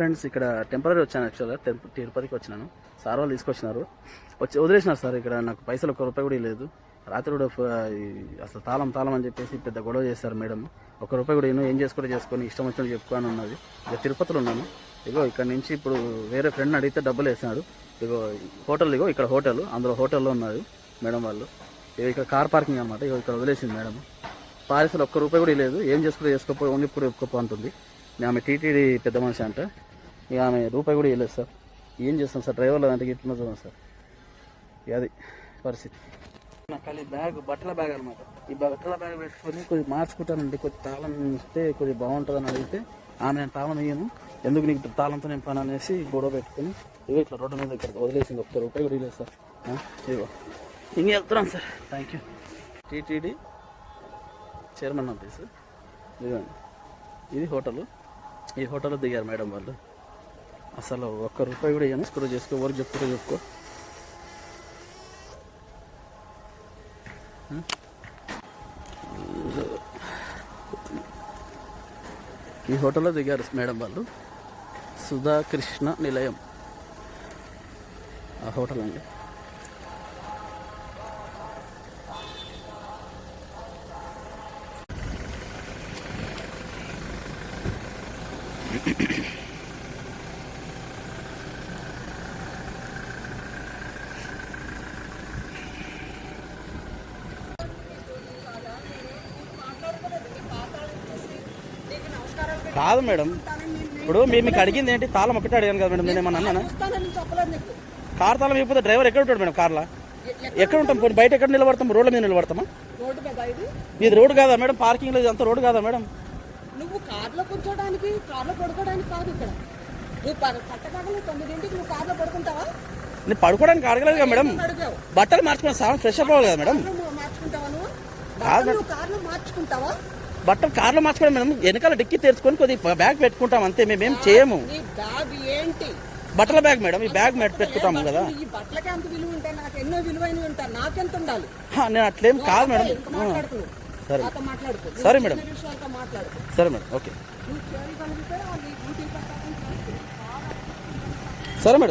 Friends ఇక్కడ temporary వచ్చాను యాక్చువల్గా తిరుపతికి వచ్చినాను. సార్ వాళ్ళు తీసుకొచ్చినారు. వచ్చి వదిలేసినారు సార్ ఇక్కడ నాకు పైసలు ఒక్క రూపాయి కూడా లేదు రాత్రి కూడా అసలు తాళం తాళం అని చెప్పేసి పెద్ద గొడవ చేశారు మేడం. ఒక రూపాయి కూడా నేను ఏం చేసుకుంటే చేసుకొని ఇష్టం వచ్చినట్టు చెప్పుకొని ఉన్నది ఇక తిరుపతిలో ఉన్నాను. ఇగో ఇక్కడ నుంచి ఇప్పుడు వేరే ఫ్రెండ్ని అడిగితే డబ్బులు వేసినాడు. ఇగో హోటల్ ఇగో ఇక్కడ హోటల్ అందులో హోటల్లో ఉన్నారు మేడం వాళ్ళు. ఇగో ఇక్కడ కార్ పార్కింగ్ అనమాట ఇగో ఇక్కడ వదిలేసింది మేడం. పారిసలు ఒక్క రూపాయి కూడా లేదు ఏం చేసుకుంటే చేసుకోపో ఓన్లీ ఇప్పుడు ఒప్పుకోపో అంటుంది. ఇక ఆమె టీటీడీ పెద్ద మనిషి అంట. ఇక ఆమె రూపాయి కూడా వెళ్ళదు సార్. ఏం చేస్తాం సార్? డ్రైవర్లు అంటే ఇట్లా చూద్దాం సార్. అది పరిస్థితి. నాకు ఖాళీ బ్యాగ్ బట్టల బ్యాగ్ అనమాట ఈ బట్టల బ్యాగ్ పెట్టుకొని కొద్ది మార్చుకుంటానండి. కొద్ది తాళం ఇస్తే కొద్ది బాగుంటుందని అడిగితే ఆమె నేను తాళం ఇయ్యను. ఎందుకు నీకు తాళంతో నేను పని అనేసి గొడవ పెట్టుకుని ఇగో ఇట్లా రోడ్డు మీద ఇక్కడ వదిలేసింది. ఒక్క రూపాయి కూడా ఇవ్వలేదు సార్. ఆ, ఇదిగో. ఇంక వెళ్తున్నాను sir. Thank you TTD chairman office ఇదిగోండి. ఇది హోటల్. ఈ హోటల్లో దిగారు మేడం వాళ్ళు. అసలు ఒక్క రూపాయి కూడా ఇవ్వను స్క్రూ చేసుకో ఎవరు చెప్పుకో చెప్పుకో. ఈ హోటల్లో దిగారు మేడం వాళ్ళు. సుధాకృష్ణ నిలయం. ఆ హోటల్ అండి. కాదు మేడం. ఇప్పుడు మీరు మీకు అడిగింది ఏంటి? తాళం ఒకటే అడిగాను కదా మేడం నేను ఏమన్నా అన్నానా? కార్ తాళం ఇవ్వకపోతే డ్రైవర్ ఎక్కడ ఉంటాడు మేడం కార్లో? ఎక్కడ ఉంటాం? బయట ఎక్కడ నిలబడతాం? రోడ్ల మీద నిలబడతామా? ఇది? రోడ్ కాదా మేడం? పార్కింగ్లో అంత రోడ్ కాదా మేడం? నువ్వు కార్లో కూర్చోడానికి కార్లో పడుకోవడానికి కాదు ఇక్కడ. నువ్వు ప- పట్టపగలు తొమ్మిదింటికి నువ్వు కార్లో పడుకుంటావా? నేను పడుకోవడానికి అడగలేదు కదా మేడం. బట్టలు మార్చుకున్న సామాన్ ఫ్రెష్ అవ్వాలి కదా మేడం. మార్చుకుంటావా నువ్వు కార్లో మార్చుకుంటావా? బట్టలు కార్లో మార్చుకోవడం మేడం వెనకాల డిక్కి తెరుచుకొని కొద్దిగా బ్యాగ్ పెట్టుకుంటాం అంతే మేమేం చేయము. బట్టల బ్యాగ్ మేడం ఈ బ్యాగ్ పెట్టుకుంటాము కదా. నేను అట్లేం కాదు మేడం. సరే సరే మేడం. సరే మేడం ఓకే. సరే మేడం.